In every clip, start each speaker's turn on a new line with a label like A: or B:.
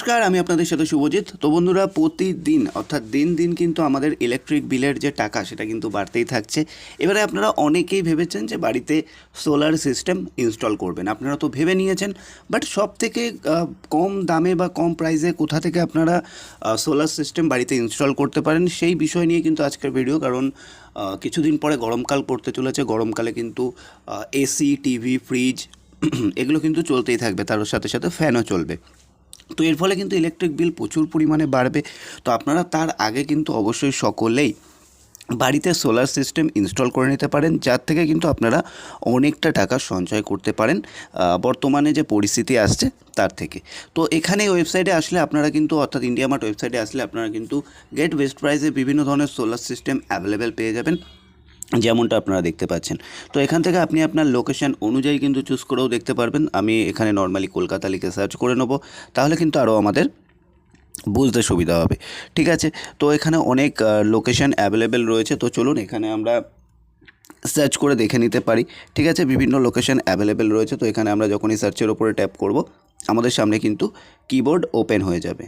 A: নমস্কার, আমি আপনাদের সাথে শুভজিৎ। তো বন্ধুরা, প্রতিদিন, অর্থাৎ দিন দিন কিন্তু আমাদের ইলেকট্রিক বিলের যে টাকা, সেটা কিন্তু বাড়তেই থাকছে। এবারে আপনারা অনেকেই ভেবেছেন যে বাড়িতে সোলার সিস্টেম ইনস্টল করবেন। আপনারা তো ভেবে নিয়েছেন বাট সব থেকে কম দামে বা কম প্রাইসে কোথা থেকে আপনারা সোলার সিস্টেম বাড়িতে ইনস্টল করতে পারেন, সেই বিষয় নিয়ে কিন্তু আজকের ভিডিও কারণ কিছুদিন পরে গরমকাল পড়তে চলেছে। গরমকালে কিন্তু এসি টিভি ফ্রিজ এগুলো কিন্তু চলতেই থাকবে। তার সাথে সাথে ফ্যানও চলবে। তো এর ফলে কিন্তু ইলেকট্রিক বিল প্রচুর পরিমাণে বাড়বে। তো আপনারা তার আগে কিন্তু অবশ্যই সকলেই বাড়িতে সোলার সিস্টেম ইনস্টল করে নিতে পারেন, যার থেকে কিন্তু আপনারা অনেকটা টাকা সঞ্চয় করতে পারেন বর্তমানে যে পরিস্থিতি আসছে তার থেকে। তো এখানে ওয়েবসাইটে আসলে আপনারা কিন্তু, অর্থাৎ ইন্ডিয়া মার্ট ওয়েবসাইটে আসলে আপনারা কিন্তু গেট বেস্ট প্রাইসে বিভিন্ন ধরনের সোলার সিস্টেম অ্যাভেলেবেল পেয়ে যাবেন। যেমনটা আপনারা দেখতে পাচ্ছেন। তো এখান থেকে আপনি আপনার লোকেশন অনুযায়ী কিন্তু চুজ করেও দেখতে পারবেন। আমি এখানে নর্মালি কলকাতা লিখে সার্চ করে নেব। তাহলে কিন্তু আরও আমাদের বুঝতে সুবিধা হবে। ঠিক আছে? তো এখানে অনেক লোকেশন অ্যাভেলেবেল রয়েছে। তো চলুন এখানে আমরা সার্চ করে দেখে নিতে পারি। ঠিক আছে? বিভিন্ন লোকেশন অ্যাভেলেবেল রয়েছে। তো এখানে আমরা যখনই সার্চের ওপরে ট্যাপ করব, আমাদের সামনে কিন্তু কিবোর্ড ওপেন হয়ে যাবে।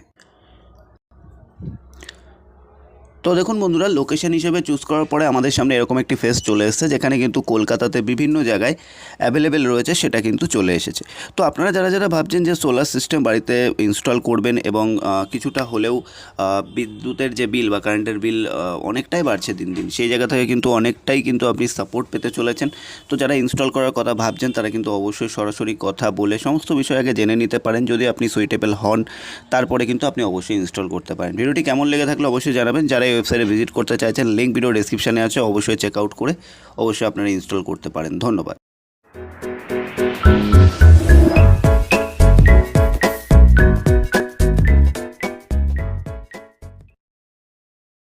A: তো দেখুন বন্ধুরা লোকেশন হিসেবে চুজ করার পরে আমাদের সামনে এরকম একটি ফেস চলে এসেছে, যেখানে কিন্তু কলকাতাতে বিভিন্ন জায়গায় অ্যাভেলেবেল রয়েছে, সেটা কিন্তু চলে এসেছে। তো আপনারা যারা যারা ভাবছেন যে সোলার সিস্টেম বাড়িতে ইনস্টল করবেন এবং কিছুটা হলেও বিদ্যুতের যে বিল বা কারেন্টের বিল অনেকটাই বাড়ছে দিন দিন, সেই জায়গা থেকে কিন্তু অনেকটাই কিন্তু আপনি সাপোর্ট পেতে চলেছেন। তো যারা ইনস্টল করার কথা ভাবছেন, তারা কিন্তু অবশ্যই সরাসরি কথা বলে সমস্ত বিষয় আগে জেনে নিতে পারেন, যদি আপনি সুইটেবল হন, তারপরে কিন্তু আপনি অবশ্যই ইনস্টল করতে পারেন। ভিডিওটি কেমন লেগে থাকলে অবশ্যই জানাবেন। যারা এই ওয়েবসাইটে ভিজিট করতে চাইছেন লিঙ্ক ভিডিও ডিসক্রিপশানে আছে, অবশ্যই চেক আউট করে অবশ্যই আপনারা ইনস্টল করতে পারেন। ধন্যবাদ।